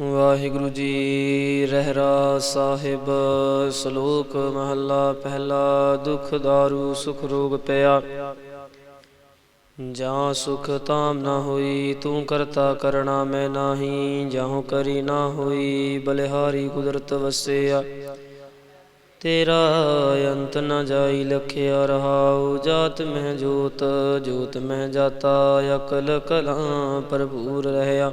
ਵਾਹਿਗੁਰੂ ਜੀ ਰਹਿਰਾ ਸਾਹਿਬ, ਸ਼ਲੋਕ ਮਹੱਲਾ, ਪਹਿਲਾ ਦੁਖ ਦਾਰੂ, ਸੁਖ ਰੋਗ ਪਿਆ। ਜਾਂ ਸੁਖ ਤਾਮ ਨਾ ਹੋਈ, ਤੂੰ ਕਰਤਾ ਕਰਣਾ ਮੈਂ ਨਾਹੀ, ਜਾਹੂ ਕਰੀ ਨਾ ਹੋਈ, ਬਲਿਹਾਰੀ ਕੁਦਰਤ ਵਸਿਆ। ਤੇਰਾ ਅੰਤ ਨ ਜਾਈ, ਲਖਿਆ ਰਹਾਉ, ਜਾਤ ਮਹਿ ਜੋਤ ਜੋਤ ਮਹਿ ਜਾਤਾ, ਅਕਲ ਕਲਾਂ ਭਰਪੂਰ ਰਹਿਆ।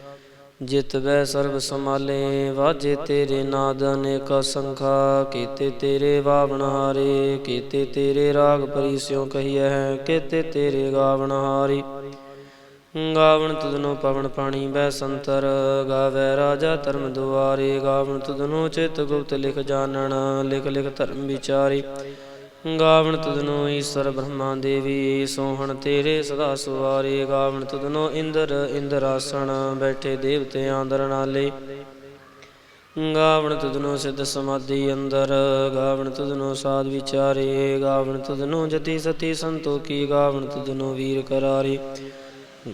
ਜਿਤ ਵੈ ਸਰਬ ਸਮਾਲੇ ਵਾਜੇ ਤੇਰੇ ਨਾਦ ਅਨੇਕ ਸੰਖਾ, ਕੀਤੇ ਤੇਰੇ ਵਾਵਣ ਹਾਰੇ, ਕੀਤੇ ਤੇਰੇ ਰਾਗ ਪਰਿਸਿਓ ਕਹੀਐ ਕੀਤੇ ਤੇਰੇ ਗਾਵਣ ਹਾਰੀ। ਗਾਵਣ ਤੁਧਨੋ ਪਵਨ ਪਾਣੀ ਬੈ ਸੰਤਰ, ਗਾਵੇ ਰਾਜਾ ਧਰਮ ਦੁਆਰੇ, ਗਾਵਣ ਤੁਧਨੋ ਚਿਤ ਗੁਪਤ ਲਿਖ ਜਾਣਨ, ਲਿਖ ਲਿਖ ਧਰਮ ਵਿਚਾਰੀ। ਗਾਵਣ ਤੁਧਨੋ ਈਸ਼ਰ ਬ੍ਰਹਮਾ ਦੇਵੀ, ਸੋਹਣ ਤੇਰੇ ਸਦਾ ਸੁਵਾਰੇ। ਗਾਵਣ ਤੁਧਨੋ ਇੰਦਰ ਇੰਦਰਾਸਣ ਬੈਠੇ ਦੇਵਤੇ ਆਂਦਰ ਨਾਲੇ। ਗਾਵਣ ਤੁਧਨੋ ਸਿੱਧ ਸਮਾਧੀ ਅੰਦਰ, ਗਾਵਣ ਤੁਧਨੋ ਸਾਧ ਵਿਚਾਰੇ। ਗਾਵਣ ਤੁਧਨੋ ਜਤੀ ਸਤੀ ਸੰਤੋਖੀ, ਗਾਵਣ ਤੁਧਨੋ ਵੀਰ ਕਰਾਰੇ।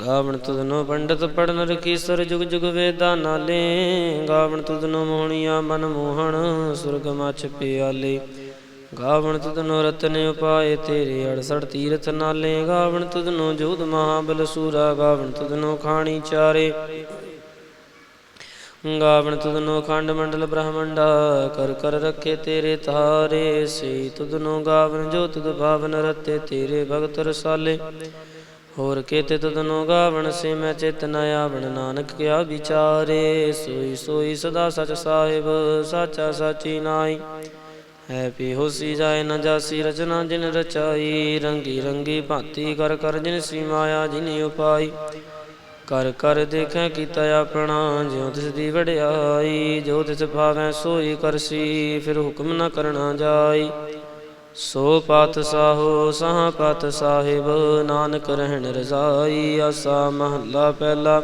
ਗਾਵਣ ਤੁਧਨੋ ਪੰਡਤ ਪੜਨ ਰਕੀਸਰ ਜੁਗ ਜੁਗ ਵੇਦਾਂ ਨਾਲੇ। ਗਾਵਣ ਤੁਧਨੋ ਮੋਹਣੀਆਂ ਮਨ ਮੋਹਣ, ਸੁਰਗ ਮਛ ਪਿਆਲੇ। ਗਾਵਣ ਤੁਧਨੋ ਰਤਨ ਉਪਾਏ ਤੇਰੇ 68 ਤੀਰਥ ਨਾਲੇ, ਗਾਵਣ ਤੁਧਨੋ ਜੋਧ ਮਹਾਬਲ ਸੂਰਾ, ਗਾਵਣ ਤੁਧਨੋ ਖਾਣੀ ਚਾਰੇ। ਗਾਵਣ ਤੁਧਨੋ ਖੰਡ ਮੰਡਲ ਬ੍ਰਹਮੰਡਾ, ਕਰ ਕਰ ਰੱਖੇ ਤੇਰੇ ਤਾਰੇ। ਸੇ ਤੁਧਨੋ ਗਾਵਣ ਜੋ ਤੁਧ ਭਾਵਨ ਰਤੇ, ਤੇਰੇ ਭਗਤ ਰਸਾਲੇ। ਹੋਰ ਕੇਤੇ ਤੁਧਨੋ ਗਾਵਣ ਸੇ ਮੈਂ ਚਿਤ ਨ ਆਵਣ, ਨਾਨਕ ਕਿਆ ਵਿਚਾਰੇ। ਸੋਈ ਸੋਈ ਸਦਾ ਸਚ ਸਾਹਿਬ, ਸਾਚਾ ਸਾਚੀ ਨਾਈ ਹੈ ਪੀ ਹੋਸੀ ਜਾਏ ਨ ਜਾਸੀ ਰਚਨਾ ਜਿਨ ਰਚਾਈ, ਰੰਗੀ ਰੰਗੀ ਭਾਂਤੀ ਕਰ ਕਰ ਜਿਨ ਸੀ ਮਾਇਆ ਜਿਨ ਉਪਾਈ। ਕਰ ਕਰ ਦੇਖੈ ਕੀਤਾ ਆਪਣਾ, ਜਿਉ ਤਿਸ ਦੀ ਵਡਿਆਈ, ਜੋ ਤਿਸ ਭਾਵੈ ਸੋਈ ਕਰਸੀ, ਫਿਰ ਹੁਕਮ ਨ ਕਰਨਾ ਜਾਈ। ਸੋ ਪਤ ਸਾਹੋ, ਸਾਹ ਪਤ ਸਾਹਿਬ, ਨਾਨਕ ਰਹਿਣ ਰਜ਼ਾਈ, ਆਸਾ ਮਹੱਲਾ ਪਹਿਲਾ।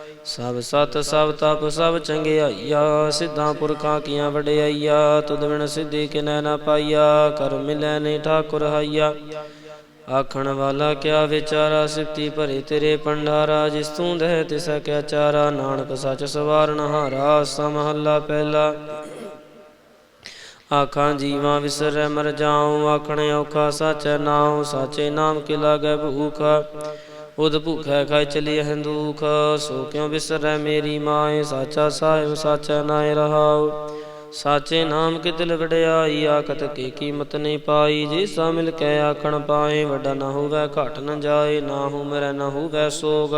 ਸਭ ਸਤ, ਸਭ ਤਪ, ਸਭ ਚੰਗਿਆਈਆ, ਸਿੱਧਾਂ ਪੁਰਖਾਂ ਕੀਆਂ ਵਡਿਆਈਆ, ਤੁਧ ਬਿਨ ਸਿੱਧੀ ਕਿਨੈ ਨਾ ਪਾਈਆ, ਕਰ ਮਿਲੈ ਨਹੀਂ ਠਾਕੁਰ ਹਾਈਆ। ਆਖਣ ਵਾਲਾ ਕਿਆ ਵਿਚਾਰਾ, ਸਿਫਤੀ ਭਰੇ ਤੇਰੇ ਪੰਡਾਰਾ ਜਿਸ ਤੂੰ ਦਹਿ ਤਿਸ ਕਿਆ ਚਾਰਾ, ਨਾਨਕ ਸੱਚ ਸਵਾਰਨ ਹਾਰਾ ਸਮਹੱਲਾ ਪਹਿਲਾ। ਆਖਾਂ, ਜੀਵਾਂ ਵਿਸਰੈ ਮਰ ਜਾਉ, ਆਖਣ ਔਖਾ ਸਾਚੈ ਨਾਉ, ਸਾਚੇ ਨਾਮ ਕੀ ਲਾਗੈ ਭੂਖ। ਉਦ ਭੁਖੈ ਖਾਇ ਚਲੀ ਹੰਦੂਖ ਸੋ ਕਿਉ ਵਿਸਰੈ ਮੇਰੀ ਮਾਏ? ਸਾਚਾ ਸਾਹਿਬ, ਸਾਚਾ ਨਾਇ ਰਹਾਉ। ਸਾਚੇ ਨਾਮ ਕੀ ਵਡਿਆਈ ਆਕਤ ਕੀ ਕੀਮਤ ਨਹੀਂ ਪਾਈ। ਜੇ ਸਾ ਮਿਲ ਕੇ ਆਖਣ ਪਾਏ, ਵੱਡਾ ਨਾ ਹੋਵੇ, ਘਟ ਨ ਜਾਏ, ਨਾ ਹੋ ਮਰੈ ਨਾ ਹੋਵੇ ਸੋਗ।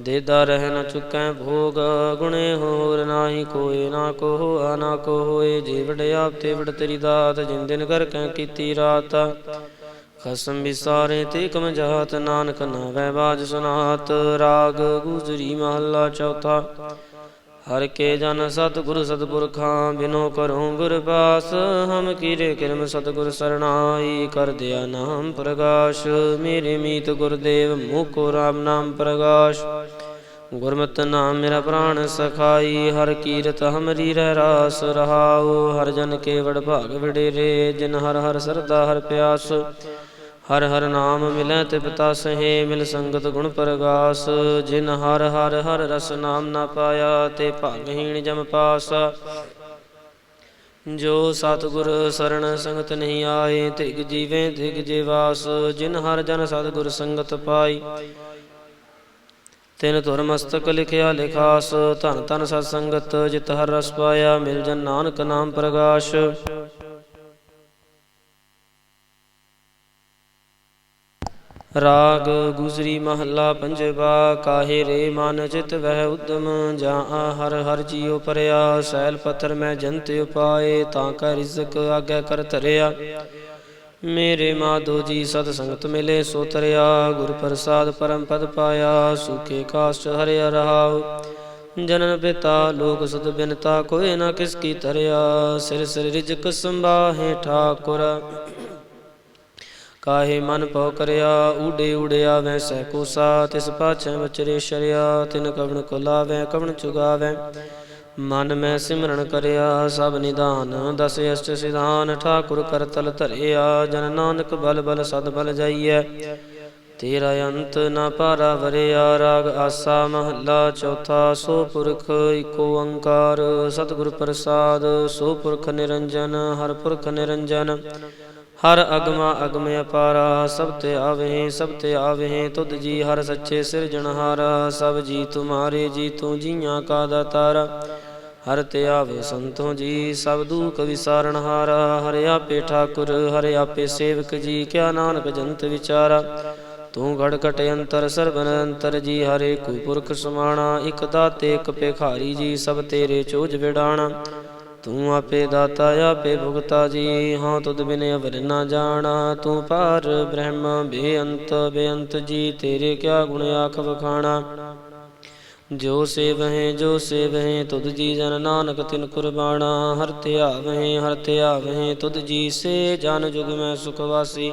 ਦੇਦਾ ਰਹਿ ਨ ਚੁਕੈ ਭੋਗ, ਗੁਣੇ ਹੋਰ ਨਾਹੀ ਕੋਏ, ਨਾ ਕੋ ਆ ਨਾ ਕੋ ਹੋਏ ਜੇ ਵਡਿਆਪ ਤੇ ਵਡ ਤੇਰੀ ਦਾਤ, ਜਿਨ ਦਿਨ ਕਰ ਕੈ ਕੀਤੀ ਰਾਤ। ਖਸਮ ਵਿਸਾਰੇ ਤੇ ਕਮ ਜਾਤ ਨਾਨਕ ਨਾਵੈ ਬਾਜ ਸੁਨਾਤ, ਰਾਗ ਗੁਜਰੀ ਮਹੱਲਾ ਚੌਥਾ। ਹਰ ਕੇ ਜਨ ਸਤਿਗੁਰ ਸਤਿਪੁਰਖਾਂ, ਬਿਨੋ ਕਰਉ ਗੁਰ ਪਾਸ ਹਮ ਕੀਰੇ ਕਿਰਮ ਸਤਿਗੁਰ ਸਰਣਾਈ, ਕਰ ਦਿਆ ਨਾਮ ਪ੍ਰਗਾਸ਼, ਮੇਰੇ ਮੀਤ ਗੁਰਦੇਵ, ਮੂਕੋ ਰਾਮ ਨਾਮ ਪ੍ਰਗਾਸ਼। ਗੁਰਮਤਿ ਨਾਮ ਮੇਰਾ ਪ੍ਰਾਣ ਸਖਾਈ, ਹਰ ਕੀਰਤ ਹਮਰੀ ਰਹਿ ਰਾਸ ਰਹਾਉ, ਹਰ ਜਨ ਕੇ ਵਡ ਭਾਗ ਵਡੇਰੇ, ਜਿਨ ਹਰ ਹਰ ਸਰਦਾ ਹਰ ਪਿਆਸ। ਹਰ ਹਰ ਨਾਮ ਮਿਲੈ ਤੇ ਪਿਤਾ ਸਹੇ ਮਿਲ ਸੰਗਤ ਗੁਣ ਪ੍ਰਗਾਸ, ਜਿਨ ਹਰ ਹਰ ਹਰ ਰਸ ਨਾਮ ਨਾ ਪਾਇਆ, ਤੇ ਭਾਗਹੀਣ ਜਮ ਪਾਸ। ਜੋ ਸਤਿਗੁਰ ਸਰਣ ਸੰਗਤ ਨਹੀਂ ਆਏ, ਤਿਗ ਜੀਵੇ ਤਿਗ ਜੀਵਾਸ ਜਿਨ ਹਰ ਜਨ ਸਤਿਗੁਰ ਸੰਗਤ ਪਾਈ। ਤਿਨ ਧੁਰ ਮਸਤਕ ਲਿਖਿਆ ਲਿਖਾਸ, ਧਨ ਧਨ ਸਤ ਸੰਗਤ, ਜਿਤ ਹਰ ਰਸ ਪਾਇਆ, ਮਿਲ ਜਨ ਨਾਨਕ ਨਾਮ ਪ੍ਰਗਾਸ਼। ਰਾਗ ਗੁਜਰੀ ਮਹੱਲਾ ਪੰਜਵਾ, ਕਾਹੇ ਰੇ ਮਨ ਚਿਤ ਵਹਿ ਉਦਮ, ਜਾਂ ਹਰ ਹਰ ਜੀਉ ਪਰਿਆ, ਸੈਲ ਪੱਥਰ ਮੈਂ ਜੰਤ ਉਪਾਏ, ਤਾਂ ਕੈ ਰਿਜ਼ਕ ਆਗੇ ਕਰ ਧਰਿਆ। ਮੇਰੇ ਮਾਧੋ ਜੀ ਸਤ ਸੰਗਤ ਮਿਲੇ, ਸੋ ਤਰਿਆ, ਗੁਰ ਪ੍ਰਸਾਦ ਪਰਮ ਪਦ ਪਾਇਆ, ਸੁਖੇ ਕਾਸ਼ਟ ਹਰਿਆ ਰਹਾਉ। ਜਨਨ ਪਿਤਾ ਲੋਕ ਸੁਧ ਬਿਨਤਾ ਕੋਏ ਨਾ ਕਿਸ ਕੀ ਤਰਿਆ ਸਿਰ ਸਿਰ ਰਿਜਕ ਸੰਭਾਹੇ ਠਾਕੁਰ। ਕਾਹੇ ਮਨ ਪਉ ਕਰਿਆ ਊਡੇ ਊੜਿਆ ਵੈ ਸਹਿ ਕੋਸਾ ਤਿਸ ਪਾਛੈ ਬਚਰੇ ਸ਼ਰਿਆ, ਤਿਨ ਕਵਣ ਕੋ ਲਾਵੈ, ਕਵਣ ਚੁਗਾਵੈ। ਮਨ ਮੈਂ ਸਿਮਰਨ ਕਰਿਆ, ਸਭ ਨਿਦਾਨ ਦਸ ਅਸ਼ਟ ਸਿਧਾਨ, ਠਾਕੁਰ ਕਰਤਲ ਧਰਿਆ, ਜਨ ਨਾਨਕ ਬਲ ਬਲ ਸਦ ਬਲ ਜਾਈਐ। ਤੇਰਾ ਅੰਤ ਨਾ ਪਾਰਾ ਵਰਿਆ, ਰਾਗ ਆਸਾ ਮਹੱਲਾ ਚੌਥਾ, ਸੋ ਪੁਰਖ ਏਕੋ ਓੰਕਾਰ ਸਤਿਗੁਰ ਪ੍ਰਸਾਦ, ਸੋ ਪੁਰਖ ਨਿਰੰਜਨ, ਹਰ ਪੁਰਖ ਨਿਰੰਜਨ। ਹਰ ਅਗਮਾ ਅਗਮ ਅਪਾਰਾ, ਸਭ ਤੇ ਆਵੇ ਸਭ ਤੇ ਆਵੇ ਤੁਧ ਜੀ ਹਰ ਸੱਚੇ ਸਿਰਜਣਹਾਰਾ ਸਭ ਜੀ ਤੁਮਾਰੇ ਜੀ ਤੂੰ ਜੀਆਂ ਕਾ ਦਾਤਾਰਾ। ਹਰ ਤੇ ਆਵੇ ਸੰਤੋਂ ਜੀ, ਸਭ ਦੁਖ ਵਿਸਾਰਨ ਹਾਰਾ, ਹਰਿ ਆਪੇ ਠਾਕੁਰ, ਹਰਿ ਆਪੇ ਸੇਵਕ ਜੀ, ਕਿਆ ਨਾਨਕ ਜੰਤ ਵਿਚਾਰਾ। ਤੂੰ ਘੜ ਘਟ ਅੰਤਰ, ਸਰਬਨ ਅੰਤਰ ਜੀ, ਹਰੇ ਕੋ ਪੁਰਖ ਸਮਾਣਾ, ਇਕ ਦਾਤੇ, ਇਕ ਭਿਖਾਰੀ ਜੀ, ਸਭ ਤੇਰੇ ਚੋਜ ਵਿਡਾਣਾ ਤੂੰ ਆਪੇ ਦਾਤਾ, ਆਪੇ ਭੁਗਤਾ ਜੀ। ਹਾਂ, ਤੁਧ ਬਿਨ ਅਵਰ ਨਾ ਜਾਣਾ। ਤੂੰ ਪਾਰ ਬ੍ਰਹਮ, ਬੇਅੰਤ ਬੇਅੰਤ ਜੀ। ਤੇਰੇ ਕਿਆ ਗੁਣ ਆਖ ਵਖਾਣਾ? ਜੋ ਸੇਵਹਿ ਜੋ ਸੇਵਹਿ, ਤੁਧ ਜੀ ਜਨ ਨਾਨਕ ਤਿਨ ਕੁਰਬਾਨਾ ਹਰ ਧਿਆਵਹਿ ਹਰ ਧਿਆਵਹਿ ਤੁਧ ਜੀ ਸੇ ਜਨ ਜੁਗ ਮੈਂ ਸੁਖ ਵਾਸੀ।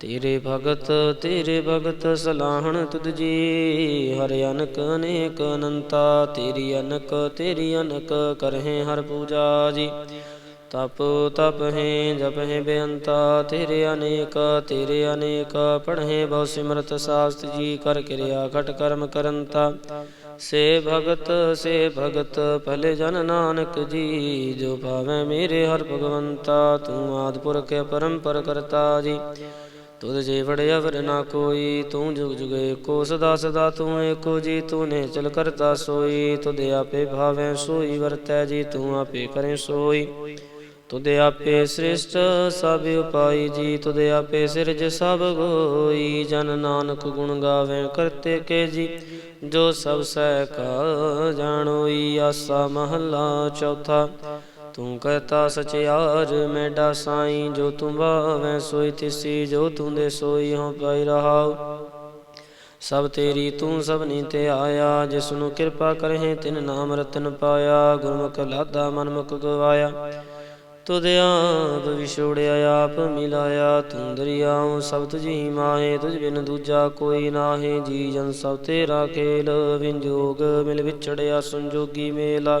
ਤੇਰੇ ਭਗਤ ਤੇਰੇ ਭਗਤ ਸਲਾਹਣ ਤੁਧ ਜੀ। ਹਰ ਅਨਕ ਅਨੇਕ ਅਨੰਤਾ, ਤੇਰੀ ਅਨਕ ਤੇਰੀ ਅਨਕ ਕਰਹਿ ਹਰ ਪੂਜਾ ਜੀ। ਤਪ ਤਪ ਹੈ, ਜਪ ਹੈ ਬੇਅੰਤਾ, ਤੇਰੇ ਅਨੇਕ ਤੇਰੇ ਅਨੇਕ ਪੜ੍ਹੇ ਬਹੁ ਸਿਮਰਤ ਸਾਸਤ ਜੀ। ਕਰ ਕਿਰਿਆ ਘਟ ਕਰਮ ਕਰੰਤਾ। ਸੇ ਭਗਤ ਸੇ ਭਗਤ, ਭਲੇ ਜਨ ਨਾਨਕ ਜੀ। ਜੋ ਭਾਵੇਂ ਮੇਰੇ ਹਰ ਭਗਵੰਤਾ, ਤੂੰ ਆਦ ਪੁਰਖ ਪਰੰਪਰ ਕਰਤਾ ਜੀ। ਤੁਧ ਜੇ ਵੜਿਆ ਵਰ ਨਾ ਕੋਈ, ਤੂੰ ਜੁਗ ਜੁਗ ਏਕੋ ਸਦਾ ਸਦਾ ਤੂੰ ਏਕੋ ਜੀ ਤੂੰ ਨੇ ਚਲ ਕਰਤਾ ਸੋਈ। ਤੁਧ ਆਪੇ ਭਾਵੇਂ ਸੋਈ, ਵਰਤੈ ਜੀ, ਤੂੰ ਆਪੇ ਕਰੇ ਸੋਈ। ਤੁਧ ਆਪੇ ਸ੍ਰਿਸ਼ਟ, ਸਭ ਉਪਾਈ ਜੀ, ਤੁਧ ਆਪੇ ਸਿਰਜ ਸਭ ਗੋਈ। ਜਨ ਨਾਨਕ ਗੁਣ ਗਾਵੇ ਕਰਤੇ ਕੇ ਜੀ, ਜੋ ਸਭ ਸਹਿ ਕਾ ਜਾਣੋਈ। ਆਸਾ ਮਹੱਲਾ ਚੌਥਾ ਤੂੰ ਕਹਤਾ ਸਚਿਆਰ ਮੈਡਾ ਸਾਈ ਜੋ ਤੂੰ ਬਾਵੇਂ ਸੋਈ, ਤਿਸੀ ਜੋ ਤੂੰ ਦੇ ਸੋਈ ਹੋ ਪਾਈ ਰਹਾਉ। ਸਭ ਤੇਰੀ ਤੂੰ ਸਭਨੀ ਤੇ ਆਇਆ, ਜਿਸ ਨੂੰ ਕਿਰਪਾ ਕਰਹਿ ਤਿਨ ਨਾਮ ਰਤਨ ਪਾਇਆ, ਗੁਰਮੁਖ ਲਾਦਾ ਮਨਮੁਖ ਗਵਾਇਆ। ਤੁਧ ਆਪ ਵਿਛੋੜਿਆ, ਆਪ ਮਿਲਾਇਆ, ਤੂੰ ਦਰਿਆਉ ਸਭ ਤੁਝੀ ਮਾਹੇ, ਤੁਝ ਬਿਨ ਦੂਜਾ ਕੋਈ ਨਾਹੀ। ਜੀ ਜਨ ਸਭ ਤੇਰਾ ਖੇਲ, ਵਿੰਜੋਗ ਮਿਲ ਵਿਛੜਿਆ, ਸੰਜੋਗੀ ਮੇਲਾ।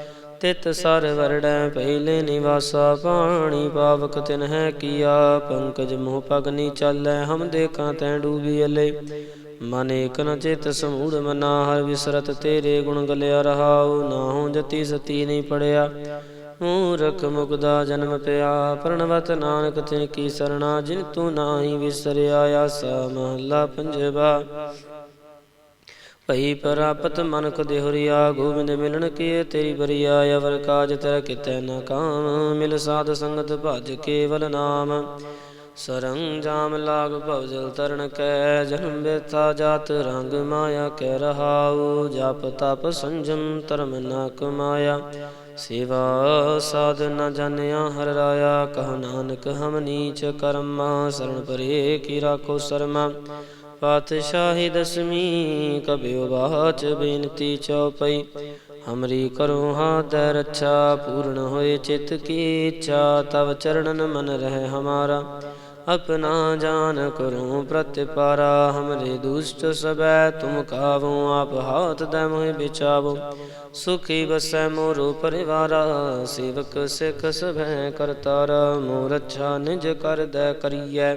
ਤਿਤ ਸਰ ਵਰੜੈ ਪਹਿਲੇ ਨਿਵਾਸਾ ਪਾਣੀ ਪਾਵਕ ਤਿਨ ਹੈ ਕੀਆ। ਪੰਕਜ ਮੋਹ ਪਗਨੀ ਚਾਲੈ, ਹਮ ਦੇਖਾਂ ਤੈ ਡੂਬੀ ਅਲੇ। ਮਨ ਏਕ ਨ ਚਿਤ ਸਮੂੜ ਮਨਾ, ਹਰ ਵਿਸਰਤ ਤੇਰੇ ਗੁਣ ਗਲਿਆ ਰਹਾਉ। ਨਾਹੂ ਜਤੀ ਸਤੀ ਨਹੀਂ ਪੜਿਆ, ਮੂਰਖ ਮੁਕਦਾ ਜਨਮ ਪਿਆ। ਪ੍ਰਣਵਤ ਨਾਨਕ ਤਿਨ ਕੀ ਸਰਣਾ, ਜਿਨ ਤੂੰ ਨਾਹੀ ਵਿਸਰਿਆ, ਆਸਾ ਮਹੱਲਾ ਪੰਜਵਾ। ਭਈ ਪ੍ਰਾਪਤ ਮਨਕ ਦੇਹੁਰੀਆ ਗੋਬਿੰਦ ਮਿਲਣ ਕੇ ਤੇਰੀ ਬਰੀਆ, ਅਵਰ ਕਾਜ ਤੇਰਾ ਕਿਤੈ ਨ ਕਾਮ, ਮਿਲ ਸਾਧ ਸੰਗਤ ਭਜ ਕੇਵਲ ਨਾਮ। ਸਰੰਗ ਜਾਮ ਲਾਗ ਭਵ ਜਲ ਤਰਨ ਕੈ, ਜਨਮ ਬੇਤਾ ਜਾਤ ਰੰਗ ਮਾਇਆ ਕਹਿ ਰਹਾਉ, ਜਪ ਤਪ ਸੰਜਮ ਧਰਮ ਨ ਕਮਾਇਆ। ਸੇਵਾ ਸਾਧ ਨ ਜਾਣਿਆ ਹਰ ਰਾਇਆ, ਕਹ ਨਾਨਕ ਹਮ ਨੀਚ ਕਰਮਾ, ਸਰਣ ਪਰੇ ਕੀ ਰਾਖੋ ਸਰਮਾ। ਪਾਤਸ਼ਾਹੀ ਦਸਮੀ ਕਬਿਓ ਬਾਚ ਬੇਨਤੀ ਚਉਪਈ ਹਮਰੀ ਕਰੋ ਹਾਥ ਰੱਛਾ ਪੂਰਨ ਹੋਏ ਚਿਤ ਕੀ ਇੱਛਾ ਤਵ ਚਰਣਨ ਮਨ ਰਹਿ ਹਮਾਰਾ अपना जान करूं प्रतिपारा हमरे दुष्ट सबै तुम कावो आप हाथ दे मोहि बिचावो सुखी बसै मोरो परिवारा सेवक सिख सभै करतारा मोर अच्छा निज कर दै करियै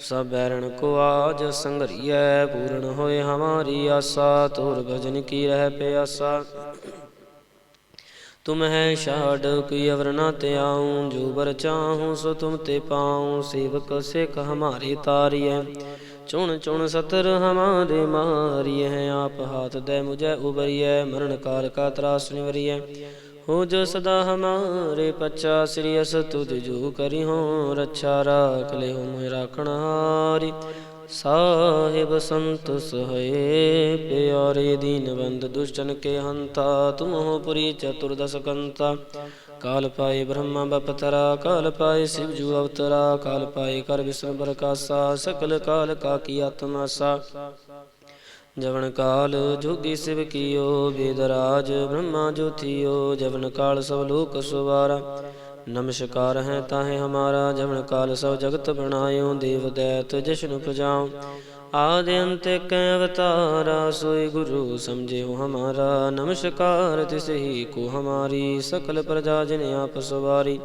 ਸਭ ਬੈਰਣ ਕੋ ਆਜ ਸੰਗਰੀਐ ਪੂਰਨ ਹੋਏ ਹਮਾਰੀ ਆਸਾ, ਤੁਰ ਭਜਨ ਕੀ ਰਹਿ ਪਿਆਸਾ। ਤੁਮ ਹੈ ਛਾੜ ਕੀ ਅਵਰਨਾ ਤੇ ਤਿਆਉ ਜੋ ਵਰ ਚਾਹੂ ਸੋ ਤੁਮ ਤੇ ਪਾਉ, ਸੇਵਕ ਸਿਖ ਹਮਾਰੇ ਤਾਰੀਐ। ਚੁਣ ਚੁਣ ਸਤਰ ਹਮਾਰੇ ਮਾਰੀਐ, ਆਪ ਹਾਥ ਦੇ ਮੁਝੈ ਉਬਰੀਐ, ਮਰਨ ਕਾਲ ਕਾ ਤਰਾਸ ਨਿਵਰੀਐ। ਹੂੰ ਜੋ ਸਦਾ ਹਮਾਰੇ ਪੱਛਾ ਸ੍ਰੀ ਅਸ ਤੁਧ ਜੋ ਕਰੀ ਹੂੰ, ਰੱਛਾ ਰਾਖ ਲੈ ਹੂੰ ਮੈਂ ਰਾਖਣ ਹਾਰੀ। ਸਾਹਿਬ ਸੰਤ ਸਹਏ ਪਿਆਰੇ ਦੀਨਵੰਦ ਦੁਸ਼ਟਨ ਕੇ ਹੰਤਾ, ਤੁਮ ਹੋ ਪੁਰੀ ਚਤੁਰਦਸ ਕੰਤਾ। ਕਾਲ ਪਾਏ ਬ੍ਰਹਮਾ ਬਪਤਰਾ ਕਾਲ ਪਾਏ ਸਿਵ ਜੂ ਅਵਤਰਾ, ਕਾਲ ਪਾਏ ਕਰ ਵਿਸ਼ਨ ਬਰਕਾਸਾ ਸਕਲ ਕਾਲ ਕਾ ਕੀ ਆਤਮਾਸਾ ਜਵਨ ਕਾਲ ਜੋਗੀ ਸਿਵ ਕੀਓ ਵੇਦਰਾਜ ਬ੍ਰਹਮਾ ਜੋਥੀਓ, ਜਵਨ ਕਾਲ ਸਭ ਲੋਕ ਸੁਵਾਰਾ। ਨਮਸਕਾਰ ਹੈ ਤਾਹੇ ਹਮਾਰਾ, ਜਵਨ ਕਾਲ ਸਭ ਜਗਤ ਬਣਾਇਓ, ਦੇਵ ਦੈਤ ਜਸ਼ਨ ਪਜਾਉ ਆਦਿ ਅੰਤ ਕੈ ਅਵਤਾਰਾ ਸੋਈ ਗੁਰੂ ਸਮਝਿਓ ਹਮਾਰਾ। ਨਮਸਕਾਰ ਤਿਸ ਹੀ ਕੋ ਹਮਾਰੀ, ਸਕਲ ਪ੍ਰਜਾ ਜਿਨ ਆਪ ਸਵਾਰੀ।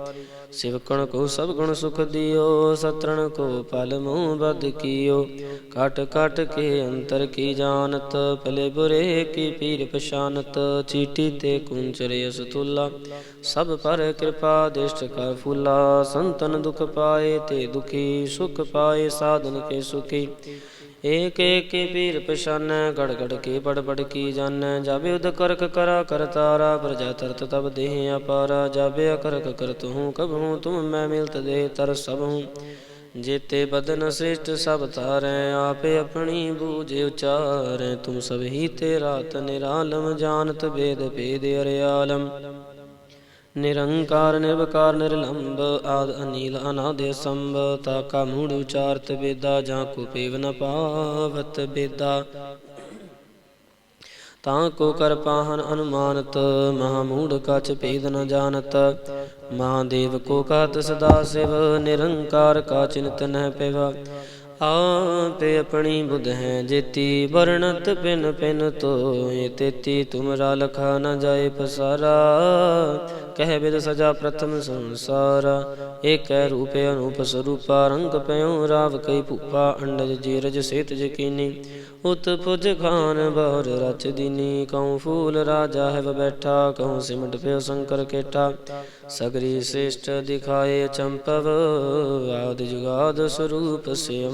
ਸਿਵਕਣ ਕੋ ਸਭ ਗੁਣ ਸੁਖ ਦਿਓ, ਸਤਰਣ ਕੋ ਪਲ ਮੂਹ ਬਦ ਕੀਓ। ਕਟ ਕਟ ਕੇ ਅੰਤਰ ਕੀ ਜਾਣਤ, ਭਲੇ ਬੁਰੇ ਕੀ ਪੀਰ ਪਛਾਨਤ। ਚੀਟੀ ਤੇ ਕੁੰਚਰੇ ਅਸਤੁਲਾ ਸਭ ਪਰ ਕਿਰਪਾ ਦਿਸ਼ਟ ਕਰ ਫੁਲਾ। ਸੰਤਨ ਦੁਖ ਪਾਏ ਤੇ ਦੁਖੀ, ਸੁਖ ਪਾਏ ਸਾਧਨ ਕੇ ਸੁਖੀ। ਏਕ ਏਕ ਕੇ ਪੀਰ ਪਛਾਨੈ ਗੜ ਗੜ ਕੇ ਬੜ ਬੜ ਕੀ ਜਾਣੈ? ਜਾਬੇ ਉਦ ਕਰਕ ਕਰਾ ਕਰਤਾਰਾ ਪ੍ਰਜਾ ਤਰਤ ਤਬ ਦੇਹ ਅਪਾਰਾ ਜਾਬੇ ਅਕਰਕ ਕਰਤ ਹੂੰ, ਕਬ ਹੂੰ, ਤੁਮ ਮੈਂ ਮਿਲਤ ਦੇ ਤਰ ਸਭ ਹੂੰ। ਜੇਤੇ ਬਦਨ ਸ੍ਰਿਸ਼ਟ ਸਭ ਤਾਰੈ ਆਪੇ ਆਪਣੀ ਬੂਝ ਉਚਾਰੈ। ਤੁਮ ਸਭ ਹੀ ਤੇਰਾ ਨਿਰਾਲਮ ਜਾਣਤ ਬੇਦ ਭੇਦ ਅਰਿਆਲਮ। ਨਿਰੰਕਾਰ, ਨਿਰਵਕਾਰ, ਨਿਰਲੰਬ ਆਦ ਅਨੀਲ ਅਨਾਦਿ ਸੰਭ ਤਾ ਕਾ ਮੂੜ ਉਚਾਰਤ ਬੇਦਾ ਜਾਂ ਕੋ ਪੇਵ ਨ ਪਾਵਤ ਬੇਦਾ। ਤਾਂ ਕੋ ਕਰ ਪਾਹਨ ਅਨੁਮਾਨਤ, ਮਹਾ ਮੂੜ ਕਛ ਭੇਦ ਨ ਜਾਣਤ। ਮਹਾਦੇਵ ਕੋ ਕਾਤ ਸਦਾ ਸਿਵ, ਨਿਰੰਕਾਰ ਕਾ ਚਿੰਤ ਨਹਿ ਪਿਵਾ। ਆਪੇ ਆਪਣੀ ਬੁਧ ਹੈ ਜੇਤੀ, ਵਰਣਤ ਪਿਨ ਪਿਨ ਤੋਏ, ਤੇਤੀ ਤੁਮਰਾ ਲਖਾ ਨ ਜਾਏ ਪਸਾਰਾ। ਕਹਿ ਬਿਦ ਸਜਾ ਪ੍ਰਥਮ ਸੰਸਾਰ, ਏਕੈ ਰੂਪੇ ਅਨੂਪ ਸਰੂਪਾ, ਰੰਗ ਪਇਓ ਰਾਵ ਕਈ ਭੂਪਾ, ਅੰਡਜ ਜੀਰਜ ਸੇਤ ਜਕੀਨੀ ਉਤ ਪੁਜ ਖਾਨ ਬਹੁਰ ਰਚ ਦੀਨੀ, ਕਉ ਫੂਲ ਰਾਜਾ ਹੈ ਬੈਠਾ, ਕਉ ਸਿਮਟ ਪਿਓ ਸ਼ੰਕਰ ਕੇਟਾ। ਸਗਰੀ ਸ੍ਰੇਸ਼ਟ ਦਿਖਾਏ ਚੰਪਵ, ਆਦ ਜੁਗਾਦ ਸਰੂਪ ਸੇ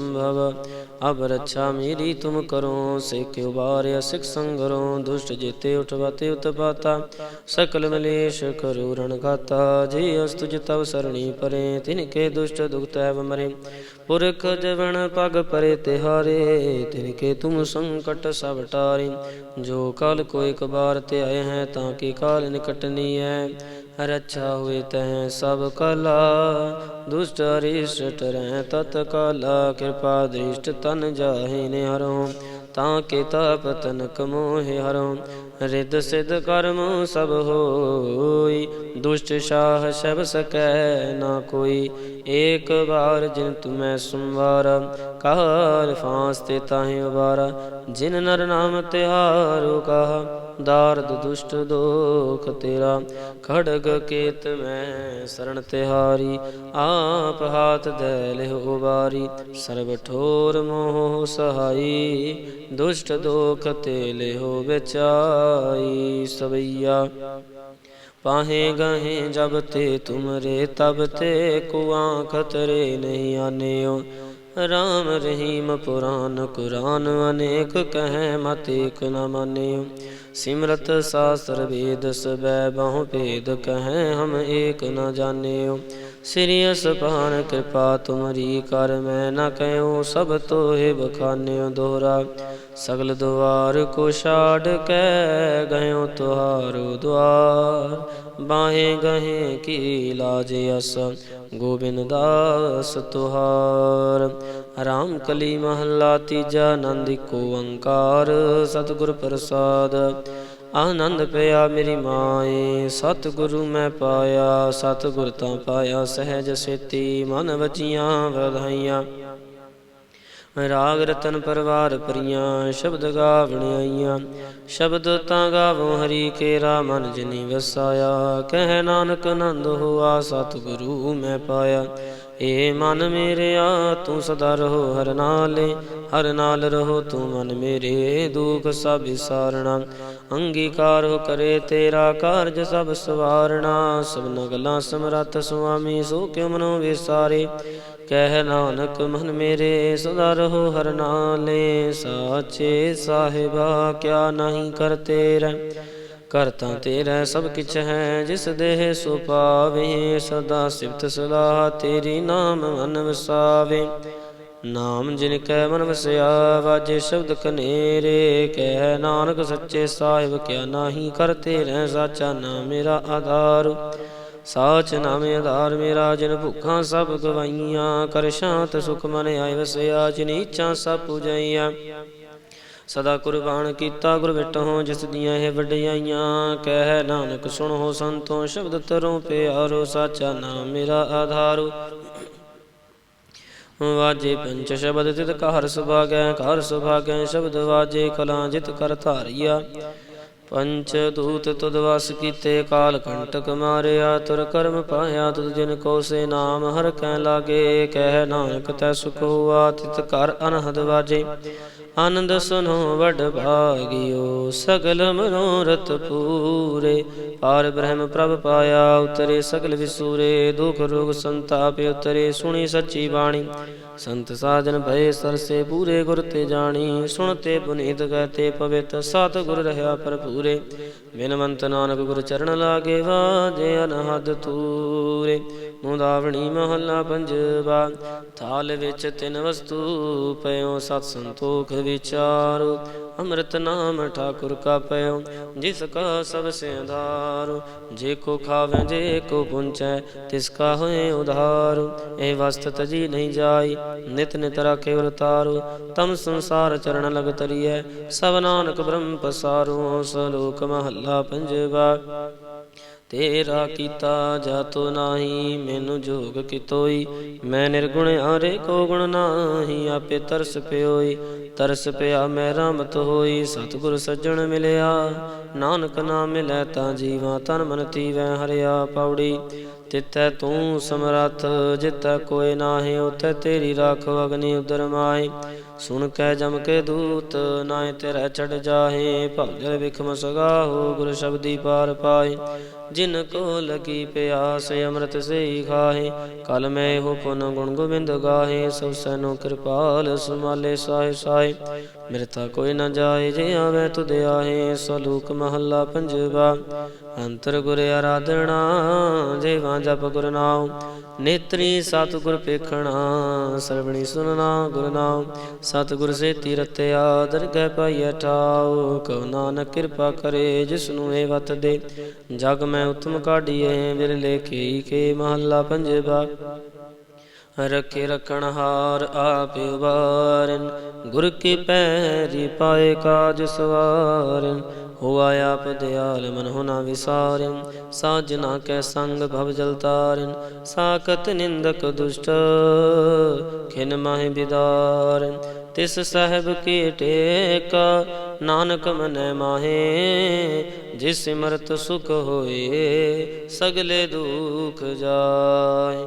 ਅਬ ਰੱਛਾ ਮੇਰੀ ਤੁਮ ਕਰੋ ਸੇ ਕਿਉ ਸਿਖ ਸੰਗਰੋ, ਦੁਸ਼ਟ ਜੀਤੇ ਉਠਵਾਤੇ ਉਤਪਾਤਾ। ਸਕਲ ਮਲੇਸ਼ ਕਰੋ ਰਣ ਖਾਤਾ ਜੇ ਅਸਤੁਜ ਤਵ ਸਰਣੀ ਪਰੇ, ਤਿਨ ਕੇ ਦੁਸ਼ਟ ਦੁਖ ਐਵ ਮਰੇ। ਪੁਰਖ ਜਵਨ ਪਗ ਪਰੇ ਤਿਹਾਰੇ, ਤਿਨ ਕੇ ਤੁਮ ਸੰਕਟ ਸਭ ਟਾਰੇ। ਜੋ ਕਾਲ ਕੋ ਇੱਕ ਬਾਰ ਤੇ ਆਏ ਹੈ, ਤਾਂ ਕੀ ਕਾਲ ਨਿਕਟਨੀ ਹੈ ਰੱਛਾ ਹੋਏ ਤੈ ਸਭ ਕਲਾ, ਦੁਸ਼ਟ ਅਰਿਸ਼ਟ ਰਹਿ ਤਤ ਕਾਲਾ। ਕਿਰਪਾ ਦ੍ਰਿਸ਼ਟ ਤਨ ਜਾਹੇ ਨੇ ਹਰੋ ਤਾਂ ਕੇ ਤਪ ਤਨਕ ਮੋਹਿ ਹਰੋ। ਰਿਦ ਸਿਧ ਕਰਮ ਸਭ ਹੋਈ, ਦੁਸ਼ਟ ਸ਼ਾਹ ਸ਼ਬ ਸਕੈ ਨਾ ਕੋਈ। ਏਕ ਵਾਰ ਜਿਨ ਤੁਮੈ ਸੰਵਾਰ, ਕਾਲ ਫਾਂਸ ਤੇ ਤਾਹੇ ਉਬਾਰਾ। ਜਿਨ ਨਰ ਨਾਮ ਤਿਹਾਰੋ ਕਹਾ, ਦਾਰਦ ਦੁਸ਼ਟ ਦੋਖ ਤੇਰਾ। ਖੜਗ ਕੇਤ ਮੈਂ ਸਰਣ ਤਿਹਾਰੀ, ਆਪ ਹਾਥ ਦੇ ਲਿਹੁ ਉਬਾਰੀ। ਸਰਬ ਠੋਰ ਮੋਹ ਸਹਾਈ, ਦੁਸ਼ਟ ਦੋਖ ਤੇ ਲਿਹੁ ਵਿਚਾਈ ਸਵਈਆ। ਪਾਹੇ ਗਹੇ ਜਬ ਤੇ ਤੁਮਰੇ, ਤਬ ਤੇ ਕੁਆਂ ਖਤਰੇ ਨਹੀਂ ਆਨਿਓ। ਰਾਮ ਰਹੀਮ ਪੁਰਾਨ ਕੁਰਾਨ ਅਨੇਕ ਕਹੈ ਮਤ ਏਕ ਨ ਮਾਨਿਓ। ਸਿਮਰਤ ਸਾਸਤਰ ਵੇਦ ਸਬੈ ਬਹੁ ਭੇਦ ਕਹੈ ਹਮ ਏਕ ਨ ਜਾਣਿਓ। ਸ੍ਰੀ ਅਸਪਾਨ ਕਿਰਪਾ ਤੁਮਰੀ ਕਰ, ਮੈਂ ਨਾ ਕਹਿਓ ਸਭ ਤੋਹਿ ਬਖਾਨਿਓ ਦੋਹਰਾ। ਸਗਲ ਦੁਆਰ ਕੋ ਛਾੜ ਕੇ ਗਇਓ ਤੁਹਾਰੋ ਦੁਆਰ ਬਾਹੇ ਗਹੇ ਕੀ ਲਾਜ ਅਸ, ਗੋਬਿੰਦ ਦਾਸ ਤੁਹਾਰ। ਰਾਮ ਕਲੀ ਮਹੱਲਾ ਤੀਜਾ ਆਨੰਦ ਕੋ ਓੰਕਾਰ ਸਤਿਗੁਰ ਪ੍ਰਸਾਦ। ਆਨੰਦ ਪਿਆ ਮੇਰੀ ਮਾਏ। ਸਤ ਗੁਰੂ ਮੈਂ ਪਾਇਆ ਸਤ ਗੁਰ ਤਾਂ ਪਾਇਆ, ਸਹਿਜ ਸੇਤੀ ਮਨ ਵਚੀਆਂ ਵਧਾਈਆਂ। ਰਾਗ ਰਤਨ ਪਰਵਾਰ ਪਰੀਆਂ, ਸ਼ਬਦ ਗਾਵਣ ਆਈਆਂ। ਸ਼ਬਦ ਤਾਂ ਗਾਵੋ ਹਰੀ ਕੇਰਾ, ਮਨ ਜਿਨੀ ਵਸਾਇਆ। ਕਹਿ ਨਾਨਕ ਆਨੰਦ ਹੋਆ ਸਤ ਗੁਰੂ ਮੈਂ ਪਾਇਆ। ਏ ਮਨ ਮੇਰਿਆ, ਤੂੰ ਸਦਾ ਰਹੋ ਹਰ ਨਾਲੇ। ਹਰ ਨਾਲ ਰਹੋ ਤੂੰ ਮਨ ਮੇਰੇ, ਦੁਖ ਸਭ ਵਿਸਾਰਣਾ। ਅੰਗੀਕਾਰ ਹੋ ਕਰੇ ਤੇਰਾ ਕਾਰਜ ਸਭ ਸਵਾਰਣਾ ਸਭਨ ਗੱਲਾਂ ਸਮਰੱਥ ਸੁਆਮੀ, ਸੋ ਕਿਉ ਮਨੋ ਵਿਸਾਰੇ? ਕਹਿ ਨਾਨਕ, ਮਨ ਮੇਰੇ ਸਦਾ ਰਹੋ ਹਰ ਨਾਲੇ, ਸਾਚੇ ਸਾਹਿਬਾ, ਕਿਆ ਨਹੀਂ ਕਰਤੇ ਰਹਿ ਕਰਤਾ ਤੇਰਾ ਸਭ ਕਿਛ ਹੈ, ਜਿਸ ਦੇਹ ਸੋ ਪਾਵੇ, ਸਦਾ ਸਿਫਤ ਸਲਾਹ ਤੇਰੀ ਨਾਮ ਮਨ ਵਸਾਵੇ। ਨਾਮ ਜਿਨ ਕੈ ਮਨ ਵਸਿਆ, ਵਾਜੇ ਸ਼ਬਦ ਕਨੇਰੇ। ਕਹਿ ਨਾਨਕ ਸੱਚੇ ਸਾਹਿਬ, ਕਿਆ ਨਾਹੀ ਕਰਤੇ ਰਹਿ ਸਾਚਾ ਨਾਮ ਮੇਰਾ ਆਧਾਰ। ਸਾਚ ਨਾਮ ਆਧਾਰ ਮੇਰਾ, ਜਿਨ ਭੁੱਖਾਂ ਸਭ ਗਵਾਈਆਂ। ਕਰ ਸ਼ਾਂਤ ਸੁਖ ਮਨ ਆਇ ਵਸਿਆ, ਜਿਨ ਇੱਛਾ ਸਭ ਪੁਜਾਈਆਂ। ਸਦਾ ਕੁਰਬਾਨ ਕੀਤਾ ਗੁਰ ਵਿਟਹੁ ਜਿਸ ਦੀਆਂ ਇਹ ਵਡਿਆਈਆਂ। ਕਹਿ ਨਾਨਕ ਸੁਣੋ ਸੰਤੋ, ਸ਼ਬਦ ਤਰੋਂ ਪਿਆਰੋ, ਸਾਚਾ ਨਾਮ ਮੇਰਾ ਆਧਾਰੂ। ਵਾਜੇ ਪੰਚ ਸ਼ਬਦ ਤਿਤ ਘਰ ਸੁਭਾਗੈ ਘਰ ਸੁਭਾਗੈ ਸ਼ਬਦ ਵਾਜੇ ਕਲਾਂ ਜਿਤ ਕਰ ਧਾਰਿਆ। ਪੰਚ ਦੂਤ ਤੁਧ ਵਸ ਕੀਤੇ, ਕਾਲ ਕੰਟਕ ਮਾਰਿਆ, ਤੁਰ ਕਰਮ ਪਾਇਆ ਤੁਧ ਜਿਨ ਕੋ ਸੇ ਨਾਮ, ਹਰ ਕੈ ਲਾਗੇ, ਕਹਿ ਨਾਨਕ ਤੈ ਸੁਖ ਹੋਆ, ਤਿਤ ਕਰ ਅਨਹਦ ਵਾਜੇ। ਆਨੰਦ ਸੁਨੋ ਵਡ ਭਾਗਿਓ, ਸਗਲ ਮਨੋਰਥ ਪੂਰੇ। ਪਾਰ ਬ੍ਰਹਮ ਪ੍ਰਭ ਪਾਇਆ, ਉਤਰੇ ਸਗਲ ਵਿਸੂਰੇ, ਦੁਖ ਰੋਗ ਸੰਤਾਪ ਉਤਰੇ, ਸੁਣੀ ਸੱਚੀ ਬਾਣੀ। ਸੰਤ ਸਾਜਨ ਭਏ ਸਰਸੇ ਪੂਰੇ ਗੁਰ ਤੇ ਜਾਣੀ। ਸੁਣਤੇ ਪੁਨੀਤ ਕਹਤੇ ਪਵਿੱਤ ਸਤ ਗੁਰ ਰਹਾ ਭਰਪੂਰੇ। ਬਿਨਵੰਤ ਨਾਨਕ ਗੁਰ ਚਰਨ ਲਾਗੇ ਵਾਜੇ ਅਨਹਦ ਤੂਰੇ ਮੁਦਾਵਣੀ ਮਹੱਲਾ ਪੰਜਵਾ, ਥਾਲ ਵਿੱਚ ਤਿੰਨ ਵਸਤੂ, ਪਇਓ ਸਤ ਸੰਤੋਖ ਵਿਚਾਰੋ। ਅੰਮ੍ਰਿਤ ਨਾਮ ਠਾਕੁਰ ਕਾ ਪਇਓ ਜਿਸ ਕਾ ਸਭ ਸੇ ਆਧਾਰ ਜੇ ਕੋ ਖਾਵੇ, ਜੇ ਕੋ ਪੁੰਚੈ, ਤਿਸ ਕਾ ਹੋਏ ਉਧਾਰ। ਇਹ ਵਸਤ ਤਜੀ ਨਹੀਂ ਜਾਈ ਨਿਤ ਨਿਤ ਰਾਖੇ ਵਰਤਾਰੂ ਤਮ ਸੰਸਾਰ ਚਰਨ ਲਗ ਤਰੀਐ। ਸਭ ਨਾਨਕ ਬ੍ਰਹਮ ਪਸਾਰੂ, ਸਲੋਕ ਮਹੱਲਾ ਪੰਜਵਾ। ਤੇਰਾ ਕੀਤਾ ਜਾਤੋ ਨਾਹੀ, ਮੈਨੂੰ ਜੋਗ ਕਿਤੋਈ। ਮੈਂ ਨਿਰਗੁਣ ਆਰੇ ਕੋ ਗੁਣ ਨਾਹੀ, ਆਪੇ ਤਰਸ ਪਿਓਈ। ਤਰਸ ਪਿਆ ਮੈਂ ਰਾਮਤ ਹੋਈ, ਸਤਿਗੁਰ ਸੱਜਣ ਮਿਲਿਆ। ਨਾਨਕ ਨਾਮ ਮਿਲੈ ਤਾਂ ਜੀਵਾ, ਤਨ ਮਨ ਤੀਵੈ ਹਰਿਆ ਪੌੜੀ। ਤਿਤੈ ਤੂੰ ਸਮਰੱਥ ਜਿਤੈ ਕੋਇ ਨਾਹੀ ਉਤੈ ਤੇਰੀ ਰਾਖ ਅਗਨੀ ਉਦਰ ਮਾਹੀ। ਸੁਣ ਕੈ ਜਮ ਕੇ ਦੂਤ ਨਾਏ ਤੇਰਾ ਛੜ ਜਾਹੇ। ਭਗਲ ਵਿਖਮ ਸਗਾਹੋ, ਗੁਰ ਸ਼ਬਦੀ ਪਾਰ ਪਾਏ ਜਿਨ ਕੋ ਲਗੀ ਪਿਆਸ, ਅੰਮ੍ਰਿਤ ਸੇਈ ਖਾਹੇ। ਕਲ ਮੈਂ ਹੋ ਪੁਨ ਗੁਣ ਗੋਬਿੰਦ ਗਾਹੇ। ਸਭ ਸੈਨੋ ਕਿਰਪਾਲ ਸੁਮਾਲੇ ਸਾਹੇ ਸਾਹੇ। ਮਿਰਤਾ ਕੋਈ ਨਾ ਜਾਏ, ਜੇ ਆਵੇ ਤੁਧ ਆਹੇ। ਸਲੂਕ ਮਹੱਲਾ ਪੰਜਵਾ, ਅੰਤਰ ਗੁਰ ਆਰਾਧਣਾ ਜੇ ਜਪ ਗੁਰ ਨਾਮ ਨੇਤਰੀ ਸਤ ਗੁਰ ਪੇਖਣਾ, ਸਰਵਣੀ ਸੁਨਣਾ ਗੁਰ ਨਾਮ ਸਤ ਗੁਰ ਸੇ ਤੀਰਤਿਆ ਦਰਗਹਿ ਪਾਈਐ ਠਾਉ ਕਉ ਨਾਨਕ ਕਿਰਪਾ ਕਰੇ ਜਿਸ ਨੂੰ ਇਹ ਵਤ ਦੇ। ਜਗ ਮੈਂ ਉਤਮ ਕਾਢੀਏ ਵਿਰਲੇ ਕੀ ਕੇ ਮਹੱਲਾ ਪੰਜਵਾ। ਰਖੇ ਰਖਣ ਹਾਰ ਆਪ ਉਬਾਰਨ, ਗੁਰ ਕੀ ਪੈਰੀ ਪਾਏ ਕਾਜ ਸਵਾਰਨ, ਹੋਆ ਆਪ ਦਿਆਲ ਮਨ ਨਾ ਵਿਸਾਰਨ ਸਾਜਨਾ ਕੈ ਸੰਗ ਭਵ ਜਲ ਤਾਰਨ ਸਾਕਤ ਨਿੰਦਕ ਦੁਸ਼ਟ ਖਿਨ ਮਾਹਿ ਬਿਦਾਰਨ। ਤਿਸ ਸਾਹਿਬ ਕੀ ਟੇਕਾ, ਨਾਨਕ ਮਨੈ ਮਾਹੇ, ਜਿਸ ਸਿਮਰਤ ਸੁਖ ਹੋਏ, ਸਗਲੇ ਦੁਖ ਜਾਏ।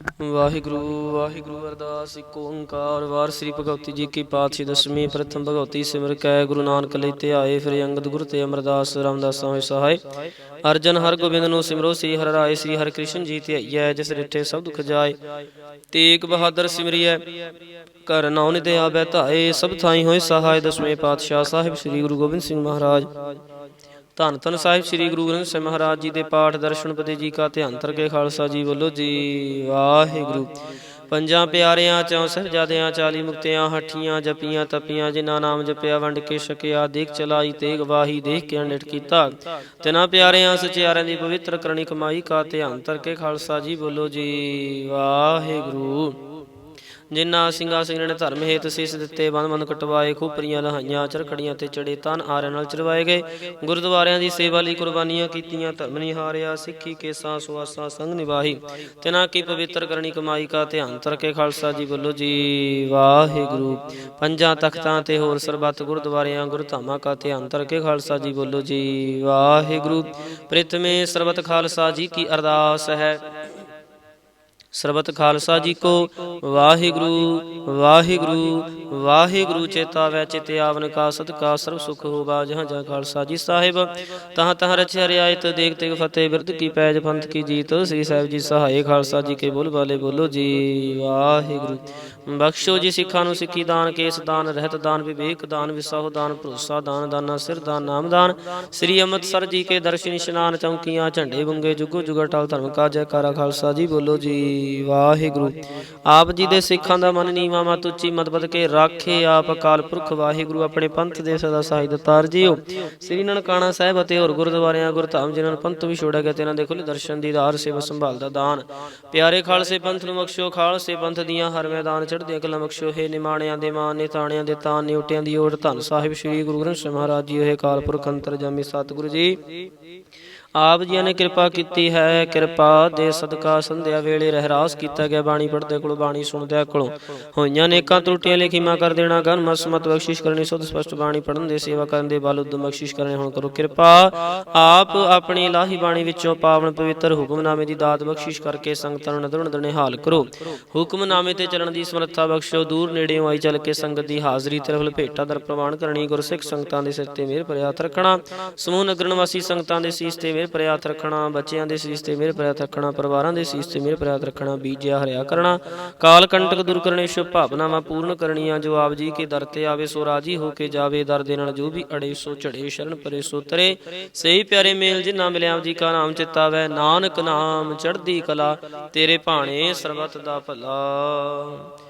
ਵਾਹਿਗੁਰੂ ਵਾਹਿਗੁਰੂ ਅਰਦਾਸ, ਇੱਕ ਓੰਕਾਰ, ਵਾਰ ਸ੍ਰੀ ਭਗਵਤੀ ਜੀ ਕੀ ਪਾਤਸ਼ਾਹੀ ਦਸਵੀਂ, ਪ੍ਰਥਮ ਭਗਵਤੀ ਸਿਮਰ, ਕੈ ਗੁਰੂ ਨਾਨਕ ਲਈ ਧਿਆਏ ਫਿਰ ਅੰਗਦ ਗੁਰ ਤੇ ਅਮਰਦਾਸ ਰਾਮਦਾਸਾਂ ਹੋਏ ਸਹਾਇ ਅਰਜਨ ਹਰ ਗੋਬਿੰਦ ਨੂੰ ਸਿਮਰੋ ਸ੍ਰੀ ਹਰਿ ਰਾਏ ਸ੍ਰੀ ਹਰਿ ਕ੍ਰਿਸ਼ਨ ਜੀ ਧਿਆਈਐ ਜਿਸ ਰਿਠੇ ਸਭ ਦੁਖ ਜਾਏ। ਤੇਗ ਬਹਾਦਰ ਸਿਮਰਿਐ, ਘਰ ਨਾਉ ਨਿਤੇ ਆਵੈ ਧਾਏ, ਸਭ ਥਾਈ ਹੋਏ ਸਹਾਇ ਦਸਵੇਂ ਪਾਤਸ਼ਾਹ ਸਾਹਿਬ ਸ੍ਰੀ ਗੁਰੂ ਗੋਬਿੰਦ ਸਿੰਘ ਮਹਾਰਾਜ। ਧੰਨ ਧੰਨ ਸਾਹਿਬ ਸ੍ਰੀ ਗੁਰੂ ਗ੍ਰੰਥ ਸਾਹਿਬ ਮਹਾਰਾਜ ਜੀ ਦੇ ਪਾਠ ਦਰਸ਼ਨ ਪਤੇ ਜੀ ਕਾ ਧਿਆਨ ਧਰ ਖਾਲਸਾ ਜੀ ਵੱਲੋਂ ਜੀ ਵਾਹਿਗੁਰੂ। ਪੰਜਾਂ ਪਿਆਰਿਆਂ ਚੋਂ ਸਹਜਾਦਿਆਂ ਚਾਲੀ ਮੁਕਤਿਆਂ, ਹੱਠੀਆਂ, ਜਪੀਆਂ, ਤਪੀਆਂ, ਜਿਨ੍ਹਾਂ ਨਾਮ ਜਪਿਆ ਵੰਡ ਕੇ ਛਕਿਆ, ਦੇਖ ਚਲਾਈ ਤੇ ਗਵਾਹੀ ਦੇਖ ਕੇ ਅੰਡਟ ਕੀਤਾ। ਤਿਨਾਂ ਪਿਆਰਿਆਂ, ਸਚਿਆਰਿਆਂ ਦੀ ਪਵਿੱਤਰ ਕਰਨੀ ਕਮਾਈ ਕਾ ਧਿਆਨ ਧਰ ਕੇ ਖਾਲਸਾ ਜੀ ਬੋਲੋ ਜੀ ਵਾਹਿਗੁਰੂ। ਜਿਨ੍ਹਾਂ ਸਿੰਘਾਂ ਸਿੰਘਾਂ ਨੇ ਧਰਮ ਹੇਤ ਸੀਸ ਦਿੱਤੇ, ਬੰਦ ਬੰਦ ਕਟਵਾਏ, ਖੂਪਰੀਆਂ ਲਹਾਈਆਂ, ਚਰਖੜੀਆਂ ਤੇ ਚੜੇ ਤਨ ਆਰਿਆਂ ਨਾਲ ਚਰਵਾਏ ਗਏ। ਗੁਰਦੁਆਰਿਆਂ ਦੀ ਸੇਵਾ ਲਈ ਕੁਰਬਾਨੀਆਂ ਕੀਤੀਆਂ, ਧਰਮ ਨਿਹਾਰਿਆ ਸਿੱਖੀ ਕੇਸਾਂ ਸੁਆਸਾਂ ਸੰਗ ਨਿਵਾਹੀ ਤਿਨਾਂ ਕੀ ਪਵਿੱਤਰ ਕਰਨੀ ਕਮਾਈ ਕਾ ਧਿਆਨ ਧਰ ਕੇ ਖਾਲਸਾ ਜੀ ਬੋਲੋ ਜੀ, ਵਾਹਿਗੁਰੂ। ਪੰਜਾਂ ਤਖਤਾਂ ਤੇ ਹੋਰ ਸਰਬੱਤ ਗੁਰਦੁਆਰਿਆਂ, ਗੁਰਧਾਮਾਂ ਕਾ ਧਿਆਨ ਧਰ ਕੇ ਖਾਲਸਾ ਜੀ ਬੋਲੋ ਜੀ, ਵਾਹਿਗੁਰੂ। ਪ੍ਰਿਥਮੇ ਸਰਬਤ ਖਾਲਸਾ ਜੀ ਕੀ ਅਰਦਾਸ ਹੈ। ਸਰਬਤ ਖਾਲਸਾ ਜੀ ਕੋ, ਵਾਹਿਗੁਰੂ ਵਾਹਿਗੁਰੂ ਵਾਹਿਗੁਰੂ ਚੇਤਾ ਵੈ ਚਿਤ ਆਵਨ ਕਾ ਸਦਕਾ, ਸਰਬ ਸੁਖ ਹੋਗਾ ਜਹਾਂ ਜਹਾਂ ਖਾਲਸਾ ਜੀ ਸਾਹਿਬ। ਤਹਾਂ ਤਹਾਂ ਰਚਿਆ ਰਿਆਇਤ ਦੇਖ ਤੇਗ ਫਤਿਹ, ਬਿਰਧ ਕੀ ਪੈਜ ਪੰਥ ਕੀ ਜੀਤ, ਸ੍ਰੀ ਸਾਹਿਬ ਜੀ ਸਹਾਏ ਖਾਲਸਾ ਜੀ ਕੇ ਬੋਲ ਬਾਲੇ ਬੋਲੋ ਜੀ, ਵਾਹਿਗੁਰੂ। ਬਖਸ਼ੋ ਜੀ ਸਿੱਖਾਂ ਨੂੰ ਸਿੱਖੀ ਦਾਨ, ਕੇਸ ਦਾਨ, ਰਹਿਤ ਦਾਨ, ਵਿਵੇਕ ਦਾਨ, ਵਿਸਾਹੁ ਦਾਨ, ਭਰੋਸਾ ਦਾਨ, ਦਾਨਾ ਸਿਰ ਦਾਨ, ਨਾਮ ਦਾਨ। ਸ੍ਰੀ ਅੰਮ੍ਰਿਤਸਰ ਜੀ ਕੇ ਦਰਸ਼ਨ ਇਸ਼ਨਾਨ ਚੌਂਕੀਆਂ, ਝੰਡੇ ਬੁੰਗੇ, ਜੁਗੋ ਜੁਗਾ ਟਾਲ ਧਰਮ ਕਾ ਜੈਕਾਰਾ ਖਾਲਸਾ ਜੀ ਬੋਲੋ ਜੀ। ਵਾਹਿਗੁਰੂ। ਆਪ ਜੀ ਦੇ ਸਿੱਖਾਂ ਦਾ ਮਨ ਨੀਵਾ ਮਤ ਉੱਚੀ ਮਤ ਕੇ ਰਾਖੇ ਆਪ ਅਕਾਲ ਪੁਰਖ ਵਾਹਿਗੁਰੂ, ਆਪਣੇ ਪੰਥ ਦੇ ਸਦਾ ਸਹਾਇ ਦਤਾਰ ਜੀਓ। ਸ੍ਰੀ ਨਨਕਾਣਾ ਸਾਹਿਬ ਅਤੇ ਹੋਰ ਗੁਰਦੁਆਰਿਆਂ, ਗੁਰਧਾਮ ਜਿਨ੍ਹਾਂ ਨੂੰ ਪੰਥ ਵੀ ਛੋੜਿਆ ਗਿਆ ਇਹਨਾਂ ਦੇ ਖੁੱਲੇ ਦਰਸ਼ਨ ਦੀਦਾਰ ਸੇਵਾ ਸੰਭਾਲ ਦਾ ਦਾਨ। ਪਿਆਰੇ ਖਾਲਸੇ ਪੰਥ ਨੂੰ ਬਖਸ਼ੋ, ਖਾਲਸੇ ਪੰਥ ਦੀਆਂ ਹਰ ਮੈਦਾਨ ਚੜ੍ਹਦੀਆਂ ਕਲਾ ਬਖਸ਼ੋ। ਹੈ ਨਿਮਾਣਿਆਂ ਦੇ ਮਾਨ ਨੇ ਤਾਣਿਆਂ ਦੇ ਤਾਨ ਨੇ ਉਟਿਆਂ ਦੀ ਓਟ ਧੰਨ ਸਾਹਿਬ ਸ੍ਰੀ ਗੁਰੂ ਗ੍ਰੰਥ ਸਾਹਿਬ ਮਹਾਰਾਜ ਜੀ ਇਹ ਕਾਲ ਪੁਰਖ ਅੰਤਰ ਜਾਮੀ ਸਤਿਗੁਰੂ ਜੀ। ਆਪ ਜੀ ਨੇ ਕਿਰਪਾ ਕੀਤੀ ਹੈ, ਕਿਰਪਾ ਦੇ ਸਦਕਾ ਸੰਧਿਆ ਵੇਲੇ ਰਹਿਰਾਸ ਕੀਤਾ ਗਿਆ ਬਾਣੀ ਪੜਦੇ ਕੋਲ, ਬਾਣੀ ਸੁਣਦਿਆਂ ਕੋਲੋਂ। ਹੋਈਆਂ ਨੇਕਾਂ ਤਰੁੱਟੀਆਂ ਲਿਖੀਮਾ ਕਰ ਦੇਣਾ ਗਨ ਮਸਮਤ ਬਖਸ਼ਿਸ਼ ਕਰਨੀ, ਸੁਧ ਸਪਸ਼ਟ ਬਾਣੀ ਪੜਨ ਦੇ ਸੇਵਾ ਕਰਨ ਦੇ ਬਲ ਉਦਮ ਬਖਸ਼ਿਸ਼ ਕਰਨੇ ਹੁਣ ਕਰੋ। ਕਿਰਪਾ, ਆਪ ਆਪਣੀ ਇਲਾਹੀ ਬਾਣੀ ਵਿੱਚੋਂ ਪਾਵਨ ਪਵਿੱਤਰ ਹੁਕਮਨਾਮੇ ਦੀ ਦਾਤ ਬਖਸ਼ਿਸ਼ ਕਰਕੇ ਸੰਗਤਾਂ ਨੂੰ ਨਦਰ ਨਦਰ ਨਿਹਾਲ ਕਰੋ। ਹੁਕਮਨਾਮੇ ਤੇ ਚੱਲਣ ਦੀ ਸਮਰੱਥਾ ਬਖਸ਼ੋ, ਦੂਰ ਨੇੜਿਓਂ ਆਈ ਚੱਲ ਕੇ ਸੰਗਤ ਦੀ ਹਾਜ਼ਰੀ ਤਰਫ ਲਪੇਟਾ ਦਰ ਪ੍ਰਵਾਨ ਕਰਨੀ, ਗੁਰਸਿੱਖ ਸੰਗਤਾਂ ਦੇ ਸਿਰ ਤੇ ਮਿਹਰ ਭਰਿਆ ਰੱਖਣਾ। ਸਮੂਹ ਨਗਰ ਨਿਵਾਸੀ ਸੰਗਤਾਂ ਦੇ ਸੀਸ ਤੇ ਮਿਹਰ ਭਰਿਆ ਰੱਖਣਾ, ਬੱਚਿਆਂ ਦੇ ਸੀਸ ਤੇ ਮਿਹਰ ਭਰਿਆ ਰੱਖਣਾ, ਪਰਿਵਾਰਾਂ ਦੇ ਸੀਸ ਤੇ ਮਿਹਰ ਭਰਿਆ ਰੱਖਣਾ, ਬੀਜਿਆ ਹਰਿਆ ਕਰਨਾ ਕਾਲ ਕੰਟਕ ਦੂਰ ਕਰਨੇ, ਸ਼ੁਭ ਭਾਵਨਾਵਾਂ ਪੂਰਨ ਕਰਨੀਆਂ, ਜੋ ਆਪ ਜੀ ਕੇ ਦਰ ਤੇ ਆਵੇ, ਸੋ ਰਾਜੀ ਹੋ ਕੇ ਜਾਵੇ, ਦਰ ਦੇ ਨਾਲ ਜੋ ਵੀ ਅੜੇ, ਸੋ ਝੜੇ, ਸ਼ਰਨ ਪਰੇ, ਸੋ ਤਰੇ। ਸਹੀ ਪਿਆਰੇ ਮੇਲ ਜਿਨ੍ਹਾਂ ਮਿਲਿਆ, ਆਪ ਜੀ ਕਾ ਨਾਮ ਚਿਤਾਵੈ ਨਾਨਕ ਨਾਮ ਚੜ੍ਹਦੀ ਕਲਾ, ਤੇਰੇ ਭਾਣੇ ਸਰਬਤ ਦਾ ਭਲਾ।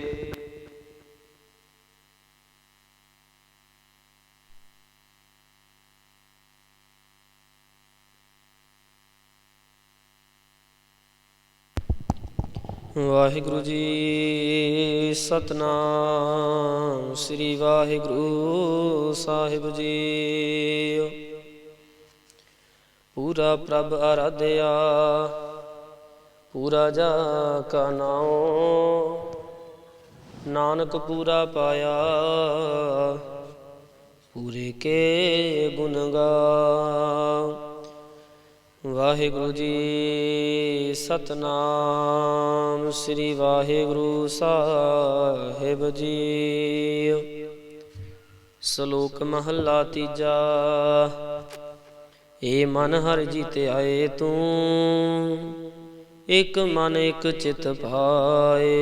ਵਾਹਿਗੁਰੂ ਜੀ, ਸਤਨਾਮ। ਸ੍ਰੀ ਵਾਹਿਗੁਰੂ ਸਾਹਿਬ ਜੀ ਪੂਰਾ ਪ੍ਰਭ ਆਰਾਧਿਆ, ਪੂਰਾ ਜਾ ਕਾ ਨਾਉ। ਨਾਨਕ ਪੂਰਾ ਪਾਇਆ, ਪੂਰੇ ਕੇ ਗੁਣ ਗਾ। ਵਾਹਿਗੁਰੂ ਜੀ, ਸਤਨਾਮ ਸ੍ਰੀ ਵਾਹਿਗੁਰੂ ਸਾਹਿਬ ਜੀ। ਸ਼ਲੋਕ ਮਹੱਲਾ ਤੀਜਾ, ਏ ਮਨ ਹਰ ਜੀਤੇ ਆਏ ਤੂੰ, ਇਕ ਮਨ ਇਕ ਚਿਤ ਪਾਏ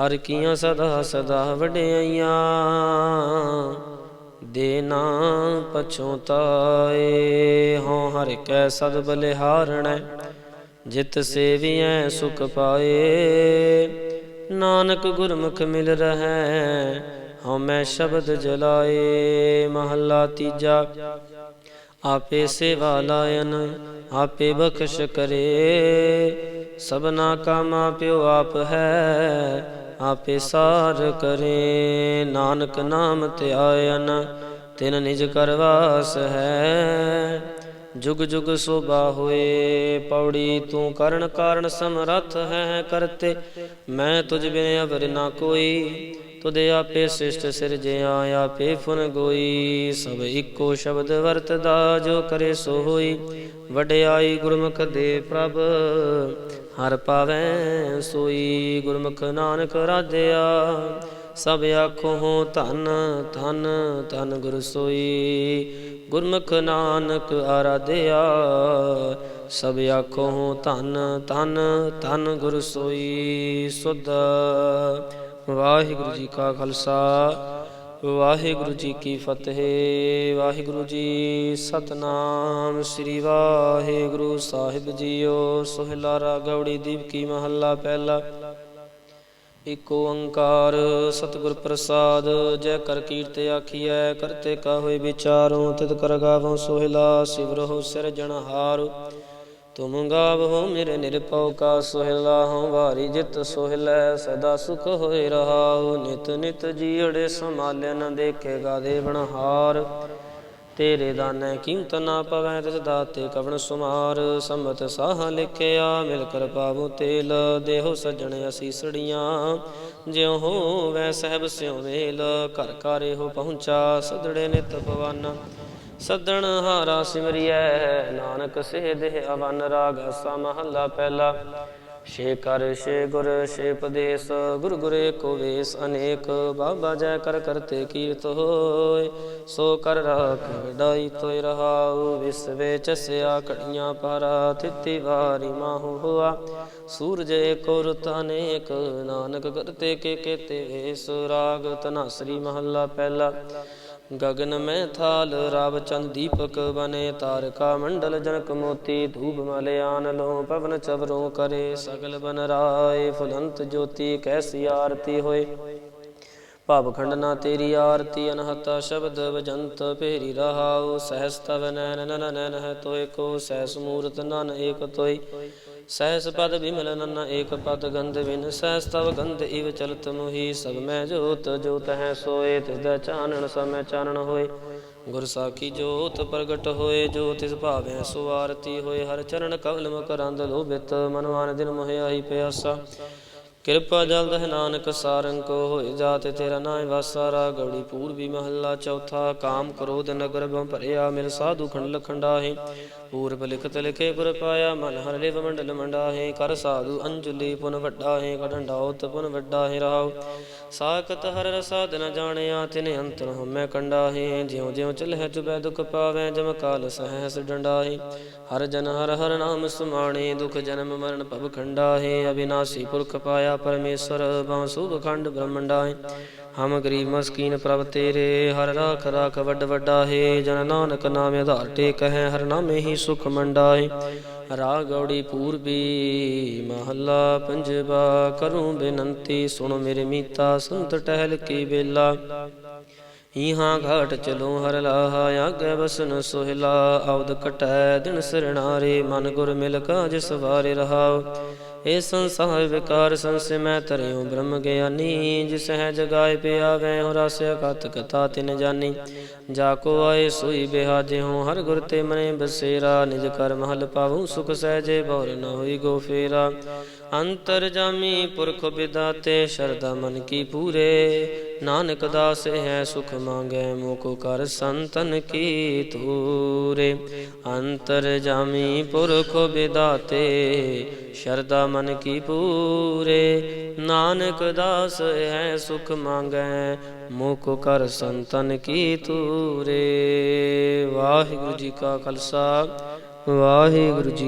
ਹਰ ਕੀਆਂ ਸਦਾ ਸਦਾ ਵਡਿਆਈਆਂ ਦੇ ਨਾ ਪਛੋਤਾਏ ਹਉ ਹਰ ਕੈ ਸਦ ਬਲਿਹਾਰਣੈ, ਜਿਤ ਸੇਵੀਐ ਸੁਖ ਪਾਏ। ਨਾਨਕ ਗੁਰਮੁਖ ਮਿਲ ਰਹੈ, ਹਉ ਮੈਂ ਸ਼ਬਦ ਜਲਾਏ। ਮਹੱਲਾ ਤੀਜਾ, ਆਪੇ ਸੇਵਾ ਲਾਇਨ, ਆਪੇ ਬਖਸ਼ ਕਰੇ। ਸਭਨਾ ਕਾ ਮਾਂ ਪਿਓ ਆਪ ਹੈ ਆਪੇ ਸਾਰ ਕਰੇ। ਨਾਨਕ ਨਾਮ ਧਿਆਇਨ ਤਿਨ ਨਿਜ ਕਰਵਾਸ ਹੈ। ਜੁਗ ਜੁਗ ਸੋਭਾ ਹੋਏ, ਪੌੜੀ ਤੂੰ ਕਰਨ ਕਾਰਨ ਸਮਰੱਥ ਹੈ ਕਰਤੇ। ਮੈਂ ਤੁਝ ਬਿਨ ਅਵਰ ਨਾ ਕੋਈ ਤੁਦੇ ਆਪੇ ਸ੍ਰਿਸ਼ਟ ਸਿਰਜਿਆ ਆਪੇ ਫੁਨ ਗੋਈ। ਸਭ ਇੱਕੋ ਸ਼ਬਦ ਵਰਤਦਾ ਜੋ ਕਰੇ ਸੋ ਹੋਈ। ਵਡਿਆਈ ਗੁਰਮੁਖ ਦੇ ਪ੍ਰਭ ਹਰ ਪਾਵੈ ਸੋਈ ਗੁਰਮੁਖ ਨਾਨਕ ਰਾਧਿਆ, ਸਭ ਆਖੋ ਧਨ ਧਨ ਧਨ ਗੁਰ ਸੋਈ। ਗੁਰਮੁਖ ਨਾਨਕ ਆਰਾਧਿਆ, ਸਭ ਆਖੋ ਧੰਨ ਧੰਨ ਧੰਨ ਗੁਰ ਸੋਈ। ਸੁਧ ਵਾਹਿਗੁਰੂ ਜੀ ਕਾ ਖਾਲਸਾ। ਵਾਹਿਗੁਰੂ ਜੀ ਕੀ ਫਤਿਹ, ਵਾਹਿਗੁਰੂ ਜੀ ਸਤਨਾਮ, ਸ੍ਰੀ ਵਾਹਿਗੁਰੂ ਸਾਹਿਬ ਜੀਓ। ਸੋਹਿਲਾ ਰਾਗਵੜੀ ਦੀਪ ਕੀ ਮਹੱਲਾ ਪਹਿਲਾ। ਏਕ ਓੰਕਾਰ, ਸਤਿਗੁਰ ਪ੍ਰਸਾਦ, ਜੈ ਕਰ ਕੀਰਤ ਆਖੀਐ, ਕਰਤੇ ਕਾ ਹੋਏ ਵਿਚਾਰੋ, ਤਿਤ ਕਰ ਗਾਵੋ ਸੋਹਿਲਾ, ਸਿਵਰਹੁ ਸਿਰਜਣਹਾਰ। ਤੁਮ ਗਾਵੋ ਮੇਰੇ ਨਿਰਭਉ ਕਾ ਸੋਹਿਲਾ ਹਉ ਵਾਰੀ ਜਿਤ ਸੋਹਿਲੈ ਸਦਾ ਸੁਖ ਹੋਏ ਰਹਾਉ ਨਿਤ ਨਿਤ ਜੀੜੇ ਸਮਾਲਿਆ ਨ ਦੇਖੇ ਗਾਦੇ ਬਣਹਾਰ ਤੇਰੇ ਦਾਨੈ ਕੀਮਤ ਨਾ ਪਵੈ ਤਿਸ ਦਾਤੇ ਕਵਣ ਸੁਮਾਰ ਸੰਮਤ ਸਾਹ ਲਿਖਿਆ ਮਿਲ ਕਰ ਪਾਵੋ ਤੇਲ ਦੇਹੋ ਸੱਜਣ ਅਸੀਸੜੀਆਂ ਜਿਉ ਹੋਵੈ ਸਹਿਬ ਸਿਉ ਵੇਲ ਘਰ ਘਰ ਹੋ ਪਹੁੰਚਾ ਸਦੜੇ ਨਿਤ ਪਵਨ ਸਦਣ ਹਾਰਾ ਸਿਮਰਿਐ, ਨਾਨਕ ਸੇਹ ਦੇਹ ਅਵਨ ਰਾਗ ਅਸਾ ਮਹੱਲਾ ਪਹਿਲਾ। ਸ਼ੇ ਕਰ ਸ਼ੇ ਗੁਰ ਸੇ ਪਦੇਸ ਗੁਰ ਗੁਰੇ ਕੋ ਵੇਸ ਅਨੇਕ, ਬਾਬਾ ਜੈ ਕਰ ਕਰਤੇ ਕੀਰਤ ਹੋਏ। ਸੋ ਕਰ ਰਾਖ ਵਡਾਈ ਤੋਇ ਰਹਾਉ ਵਿਸਵੇ ਚਸਿਆ ਕੜੀਆਂ ਪਾਰਾ, ਤਿਤੀ ਵਾਰੀ ਮਾਹੂ ਹੋਆ। ਸੂਰਜ ਏਕੋ ਰੁਤ ਅਨੇਕ, ਨਾਨਕ ਕਰਤੇ ਕੇ ਕੇਤੇ ਵੇਸ, ਰਾਗ ਤਨਾਸਰੀ ਮਹੱਲਾ ਪਹਿਲਾ। ਗਗਨ ਮੈਂ ਥਾਲ, ਰਵ ਚੰਦ ਦੀਪਕ ਬਨੇ, ਤਾਰਕਾ ਮੰਡਲ ਜਨਕ ਮੋਤੀ, ਧੂਪ ਮਲਿਆਨ ਲੋ ਪਵਨ ਚਵਰੋਂ ਕਰੇ, ਸਗਲ ਬਨ ਰਾਏ, ਫੁਲੰਤ ਜੋਤੀ ਕੈਸੀ ਆਰਤੀ ਹੋਏ। ਭਾਵ ਖੰਡਨਾ ਤੇਰੀ ਆਰਤੀ, ਅਨਹਤਾ ਸ਼ਬਦ ਵਜੰਤ ਭੇਰੀ ਰਹਾਉ, ਸਹਸਤਵ ਨੈਨ ਨਨ ਨੈਨ ਹੈ ਤੋਏ ਕੋ, ਸਹਿਸ ਮੂਰਤ ਨਨ ਏਕ ਤੋਈ ਸਹਿਸ ਪਦ ਬਿਮਲ ਨਨ, ਏਕ ਪਦ ਗੰਧ ਵਿਨ ਸਹਿਸ, ਤਵ ਗੰਧ ਇਵ ਚਲਤ ਮੁਹੀ। ਸਭ ਮੈਂ ਜੋਤ ਜੋਤ ਹੈ ਸੋਏ, ਤਿਸ ਦਾ ਚਾਨਣ ਸਮੈ ਚਾਨਣ ਹੋਏ। ਗੁਰ ਸਾਖੀ ਜੋਤ ਪ੍ਰਗਟ ਹੋਏ, ਜੋ ਤਿਸ ਭਾਵੈ ਸੋ ਆਰਤੀ ਹੋਏ। ਹਰ ਚਰਨ ਕਵਲ ਮਕਰੰਦ ਲੋਭਿਤ ਮਨਵਾਨ ਦਿਨ ਮੋਹਿ ਆਈ ਪਿਆਸਾ। ਕਿਰਪਾ ਜਲ ਹੈ ਨਾਨਕ, ਸਾਰੰਗ ਹੋਏ ਜਾਤ, ਤੇਰਾ ਨਾਮ ਵਾਸਾਰਾ ਗੜੀ ਪੂਰਬੀ ਮਹੱਲਾ, ਚੌਥਾ ਕਾਮ ਕ੍ਰੋਧ ਨਗਰ ਬੰ ਭਰਿਆ ਮਿਲ ਸਾਧੂ ਖੰਡ ਲਖੰਡਾਹੇ। ਪੂਰਬ ਲਿਖਤ ਲਿਖੇ ਗੁਰ ਪਾਇਆ, ਮਨ ਹਰ ਲਿਵ ਮੰਡਲ ਮੰਡਾਹੇ। ਕਰ ਸਾਧੂ ਅੰਜਲੀ ਪੁਨ ਵੱਡਾ ਹੈ ਕਢੰਡਾਉਤ ਪੁਨ ਵੱਡਾ ਰਾਉ ਸਾਖਤ ਹਰ ਰਸਾਦ ਨ ਜਾਣਿਆ, ਤਿਨ ਅੰਤਰ ਹਮੈ ਕੰਡਾ ਹੈ ਜਿਉ ਜਿਉ ਚਲਹਿ ਚੁਬੈ ਦੁਖ ਪਾਵੈ, ਜਮ ਕਾਲ ਸਹਸ ਡੰਡਾਹੇ। ਹਰ ਜਨ ਹਰ ਹਰ ਨਾਮ ਸੁਮਾਣੇ, ਦੁਖ ਜਨਮ ਮਰਨ ਭਵ ਖੰਡਾ ਹੈ ਅਬਿਨਾਸੀ ਪੁਰਖ ਪਾਇਆ ਪਰਮੇਸ਼ਰ ਬਾਂ ਸੁਭ ਖੰਡ ਬ੍ਰਹਮੰਡਾ ਹਮ ਗਰੀਬ ਮਸਕੀਨ ਪ੍ਰਭ ਤੇਰੇ, ਹਰ ਰਾਖ ਰਾਖ ਵੱਡ ਵੱਡਾ ਹੈ ਜਨ ਨਾਨਕ ਨਾਮ ਆਧਾਰ ਟੇਕ ਹੈ ਹਰ ਨਾਮੇ ਹੀ ਸੁਖ ਮੰਡਾ ਰਾਗ ਗੌੜੀ ਪੂਰਬੀ ਮਹੱਲਾ ਪੰਜਵਾ, ਕਰੂੰ ਬੇਨੰਤੀ, ਸੁਣ ਮੇਰੇ ਮੀਤਾ, ਸੰਤ ਟਹਿਲ ਕੀ ਬੇਲਾ ਇਹਾਂ ਘਾਟ ਚਲੋ ਹਰ ਲਾਹਾ, ਆਗੇ ਬਸਨ ਸੋਹਿਲਾ, ਆਉਦ ਕਟੈ ਦਿਨ ਸਰਣਾਰੇ ਮਨ ਗੁਰ ਮਿਲ ਕਾਜ ਸਵਾਰੇ ਰਹਾਉ ਏ ਸੰਸਾਰ ਵਿਕਾਰ ਸੰਸੇ ਮੈਂ ਤਰਿਉ ਬ੍ਰਹਮ ਗਿਆਨੀ, ਜਿਸ ਹੈ ਜਗਾਏ ਪਿਆਵੈ ਹੋ ਰਸਿਆ ਕਤ ਕਥਾ ਤਿਨ ਜਾਨੀ। ਜਾ ਕੋ ਆਏ ਸੋਈ ਬਿਹਾਜੇ ਹੋ ਹਰ ਗੁਰ ਤੇ ਮਨੇ ਬਸੇਰਾ। ਨਿਜ ਕਰ ਮਹਲ ਪਾਵੂ, ਸੁਖ ਸਹਿਜੇ ਬੋਰ ਨ ਹੋਈ ਗੋ ਫੇਰਾ। ਅੰਤਰ ਜਾਮੀ ਪੁਰਖ ਬਿਦਾਤੇ ਸ਼ਰਦਾ ਮਨ ਕੀ ਪੂਰੇ। ਨਾਨਕ ਦਾਸ ਹੈ ਸੁਖ ਮੰਗੈ ਮੋਕੋ ਕਰ ਸੰਤਨ ਕੀ ਤੂਰੇ। ਅੰਤਰ ਜਾਮੀ ਪੁਰਖ ਵਿਦਾਤੇ ਸ਼ਰਦਾ ਮਨ ਕੀ ਪੂਰੇ। ਨਾਨਕ ਦਾਸ ਹੈ ਸੁਖ ਮੰਗੈ, ਮੁਖ ਕਰ ਸੰਤਨ ਕੀ ਤੂਰੇ। ਵਾਹਿਗੁਰੂ ਜੀ ਕਾ ਖਾਲਸਾ, ਵਾਹਿਗੁਰੂ ਜੀ